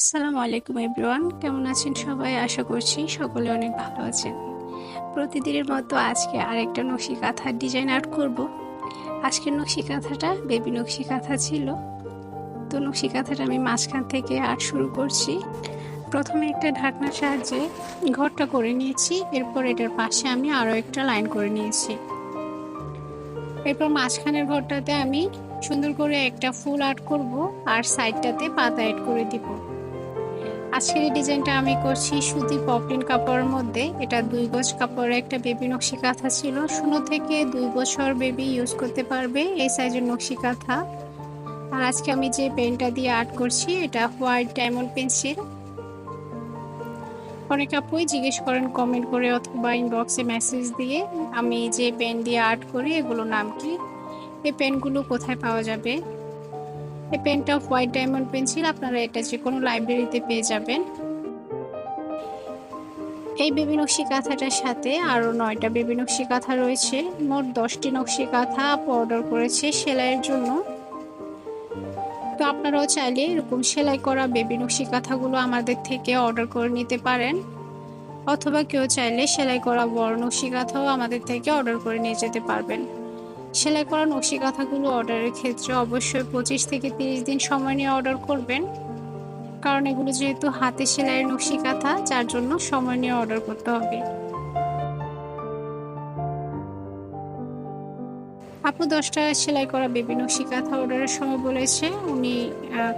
আসসালামু আলাইকুম এভরিওয়ান। কেমন আছেন সবাই? আশা করছি সকলে অনেক ভালো আছেন। প্রতিদিনের মতো আজকে আরেকটা নকশি কাঁথার ডিজাইন আর্ট করব। আজকের নকশি কাঁথাটা বেবি নকশি কাঁথা ছিল। তো নকশি কাঁথাটা আমি মাঝখান থেকে আর্ট শুরু করছি। প্রথমে একটা ঢাকনার সাহায্যে ঘরটা করে নিয়েছি। এরপর এটার পাশে আমি আরও একটা লাইন করে নিয়েছি। এরপর মাঝখানের ঘরটাতে আমি সুন্দর করে একটা ফুল আর্ট করব। আর সাইডটাতে পাতা অ্যাড করে দিব। আজকের এই ডিজাইনটা আমি করছি সুতি পপলিন কাপড়ের মধ্যে। এটা দুই গজ কাপড়ের একটা বেবি নকশি কাঁথা ছিল। শূন্য থেকে দুই বছর বেবি ইউজ করতে পারবে এই সাইজের নকশি কাঁথা। আর আজকে আমি যে পেনটা দিয়ে আর্ট করছি, এটা হোয়াইট ডায়মন্ড পেন্সিল অনেক আপুই জিজ্ঞেস করেন কমেন্ট করে অথবা ইনবক্সে মেসেজ দিয়ে আমি যে পেন দিয়ে আর্ট করি এগুলো নাম কি? এই পেনগুলো কোথায় পাওয়া যাবে? এই পেনটা হোয়াইট ডায়মন্ড পেন্সিল আপনারা এটা যে কোনো লাইব্রেরিতে পেয়ে যাবেন। এই বেবি নকশি কাঁথাটার সাথে আরও নয়টা বেবি নকশি কাঁথা রয়েছে। মোট দশটি নকশি কাঁথা অর্ডার করেছে সেলাইয়ের জন্য। তো আপনারাও চাইলে এরকম সেলাই করা বেবি নকশি কাঁথাগুলো আমাদের থেকে অর্ডার করে নিতে পারেন। অথবা কেউ চাইলে সেলাই করা বড় নকশি কাঁথাও আমাদের থেকে অর্ডার করে নিয়ে যেতে পারবেন। সেলাই করা নকশি কাঁথাগুলো অর্ডারের ক্ষেত্রে অবশ্যই পঁচিশ থেকে তিরিশ দিন সময় নিয়ে অর্ডার করবেন। কারণ এগুলো যেহেতু হাতে সেলাইয়ের নকশি কাঁথা, যার জন্য সময় নিয়ে অর্ডার করতে হবে। আপু দশটা সেলাই করা বেবি নকশি কাঁথা অর্ডারের সময় বলেছে, উনি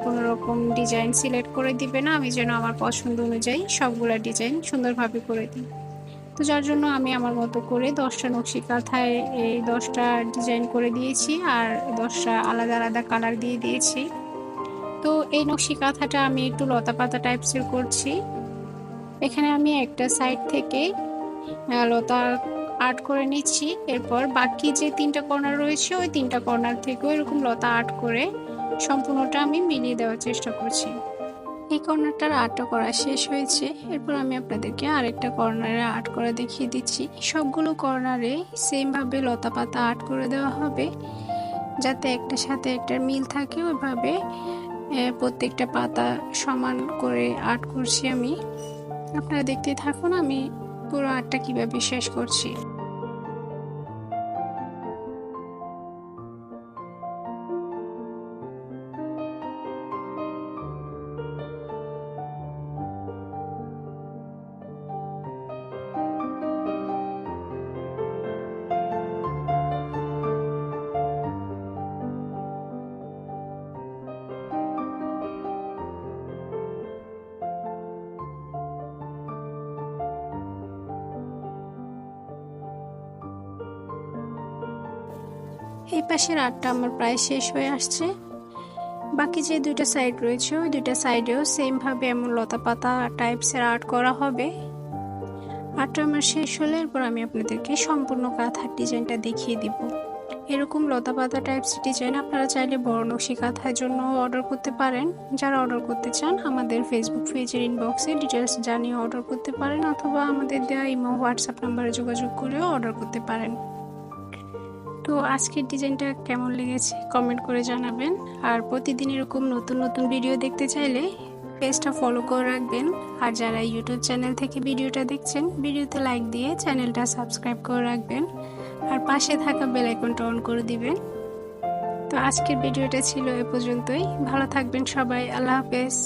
কোনো রকম ডিজাইন সিলেক্ট করে দিবে না, আমি যেন আমার পছন্দ অনুযায়ী সবগুলা ডিজাইন সুন্দরভাবে করে দিই। তো যার জন্য আমি আমার মতো করে দশটা নকশি কাঁথায় এই দশটা ডিজাইন করে দিয়েছি আর দশটা আলাদা আলাদা কালার দিয়ে দিয়েছি। তো এই নকশি কাঁথাটা আমি একটু লতা পাতা টাইপসের করছি। এখানে আমি একটা সাইড থেকে লতা আর্ট করে নিচ্ছি। এরপর বাকি যে তিনটা কর্নার রয়েছে, ওই তিনটা কর্নার থেকেও এরকম লতা আর্ট করে সম্পূর্ণটা আমি মিলিয়ে দেওয়ার চেষ্টা করছি। এই কর্নারটার আর্টটা করা শেষ হয়েছে। এরপর আমি আপনাদেরকে আরেকটা কর্নারে আর্ট করে দেখিয়ে দিচ্ছি। সবগুলো কর্নারে সেমভাবে লতা পাতা আর্ট করে দেওয়া হবে, যাতে একটা সাথে একটা মিল থাকে। ওইভাবে প্রত্যেকটা পাতা সমান করে আর্ট করছি আমি। আপনারা দেখতে থাকুন, আমি পুরো আর্টটা কীভাবে শেষ করছি। এই পাশের আর্টটা আমার প্রায় শেষ হয়ে আসছে। বাকি যে দুইটা সাইড রয়েছে, ওই দুইটা সাইডেও সেমভাবে এমন লতা পাতা টাইপসের আর্ট করা হবে। আর্টটা আমার শেষ হলে এরপর আমি আপনাদেরকে সম্পূর্ণ কাঁথার ডিজাইনটা দেখিয়ে দিব। এরকম লতা পাতা টাইপস ডিজাইন আপনারা চাইলে বড় নকশি কাঁথার জন্য অর্ডার করতে পারেন। যারা অর্ডার করতে চান, আমাদের ফেসবুক পেজের ইনবক্সে ডিটেলস জানিয়ে অর্ডার করতে পারেন, অথবা আমাদের দেওয়া ইমো হোয়াটসঅ্যাপ নাম্বারে যোগাযোগ করেও অর্ডার করতে পারেন। তো আজকের ডিজাইনটা কেমন লেগেছে কমেন্ট করে জানাবেন। আর প্রতিদিন এরকম নতুন নতুন ভিডিও দেখতে চাইলে পেজটা ফলো করে রাখবেন। আর যারা ইউটিউব চ্যানেল থেকে ভিডিওটা দেখছেন, ভিডিওতে লাইক দিয়ে চ্যানেলটা সাবস্ক্রাইব করে রাখবেন। আর পাশে থাকা বেল আইকনটা অন করে দিবেন। তো আজকের ভিডিওটা ছিল এ পর্যন্তই। ভালো থাকবেন সবাই। আল্লাহ হাফেজ।